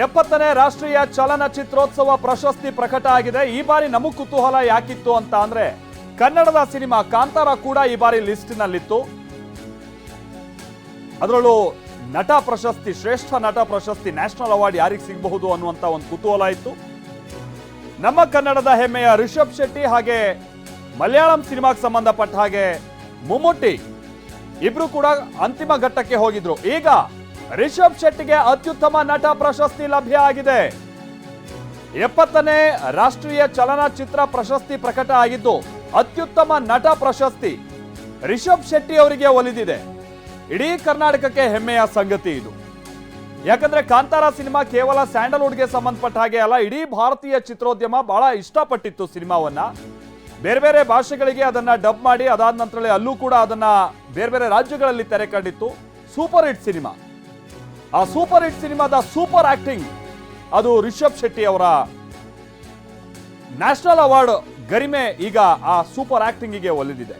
ಎಪ್ಪತ್ತನೇ ರಾಷ್ಟ್ರೀಯ ಚಲನಚಿತ್ರೋತ್ಸವ ಪ್ರಶಸ್ತಿ ಪ್ರಕಟ ಆಗಿದೆ. ಈ ಬಾರಿ ನಮಗ್ ಕುತೂಹಲ ಯಾಕಿತ್ತು ಅಂತ ಅಂದ್ರೆ, ಕನ್ನಡದ ಸಿನಿಮಾ ಕಾಂತಾರ ಕೂಡ ಈ ಬಾರಿ ಲಿಸ್ಟ್ನಲ್ಲಿತ್ತು. ಅದರಲ್ಲೂ ನಟ ಪ್ರಶಸ್ತಿ, ಶ್ರೇಷ್ಠ ನಟ ಪ್ರಶಸ್ತಿ, ನ್ಯಾಷನಲ್ ಅವಾರ್ಡ್ ಯಾರಿಗೆ ಸಿಗಬಹುದು ಅನ್ನುವಂತ ಒಂದು ಕುತೂಹಲ ಇತ್ತು. ನಮ್ಮ ಕನ್ನಡದ ಹೆಮ್ಮೆಯ ರಿಷಬ್ ಶೆಟ್ಟಿ ಹಾಗೆ ಮಲಯಾಳಂ ಸಿನಿಮಾಗೆ ಸಂಬಂಧಪಟ್ಟ ಹಾಗೆ ಮುಮ್ಮುಟ್ಟಿ ಇಬ್ರು ಕೂಡ ಅಂತಿಮ ಘಟ್ಟಕ್ಕೆ ಹೋಗಿದ್ರು. ಈಗ ರಿಷಬ್ ಶೆಟ್ಟಿಗೆ ಅತ್ಯುತ್ತಮ ನಟ ಪ್ರಶಸ್ತಿ ಲಭ್ಯ ಆಗಿದೆ. ಎಪ್ಪತ್ತನೇ ರಾಷ್ಟ್ರೀಯ ಚಲನಚಿತ್ರ ಪ್ರಶಸ್ತಿ ಪ್ರಕಟ ಆಗಿದ್ದು, ಅತ್ಯುತ್ತಮ ನಟ ಪ್ರಶಸ್ತಿ ರಿಷಬ್ ಶೆಟ್ಟಿ ಅವರಿಗೆ ಒಲಿದಿದೆ. ಇಡೀ ಕರ್ನಾಟಕಕ್ಕೆ ಹೆಮ್ಮೆಯ ಸಂಗತಿ ಇದು. ಯಾಕಂದ್ರೆ ಕಾಂತಾರ ಸಿನಿಮಾ ಕೇವಲ ಸ್ಯಾಂಡಲ್ವುಡ್ಗೆ ಸಂಬಂಧಪಟ್ಟ ಹಾಗೆ ಅಲ್ಲ, ಇಡೀ ಭಾರತೀಯ ಚಿತ್ರೋದ್ಯಮ ಬಹಳ ಇಷ್ಟಪಟ್ಟಿತ್ತು ಸಿನಿಮಾವನ್ನ. ಬೇರೆ ಬೇರೆ ಭಾಷೆಗಳಿಗೆ ಅದನ್ನ ಡಬ್ ಮಾಡಿ ಅದಾದ ನಂತರದಲ್ಲಿ ಅಲ್ಲೂ ಕೂಡ ಅದನ್ನ ಬೇರೆ ಬೇರೆ ರಾಜ್ಯಗಳಲ್ಲಿ ತೆರೆ ಕಂಡಿತ್ತು ಸೂಪರ್ ಹಿಟ್ ಸಿನಿಮಾ. ಆ ಸೂಪರ್ ಹಿಟ್ ಸಿನಿಮಾದ ಸೂಪರ್ ಆಕ್ಟಿಂಗ್, ಅದು ರಿಷಬ್ ಶೆಟ್ಟಿ ಅವರ ನ್ಯಾಷನಲ್ ಅವಾರ್ಡ್ ಗರಿಮೆ ಈಗ ಆ ಸೂಪರ್ ಆಕ್ಟಿಂಗಿಗೆ ಒಲಿದಿದೆ.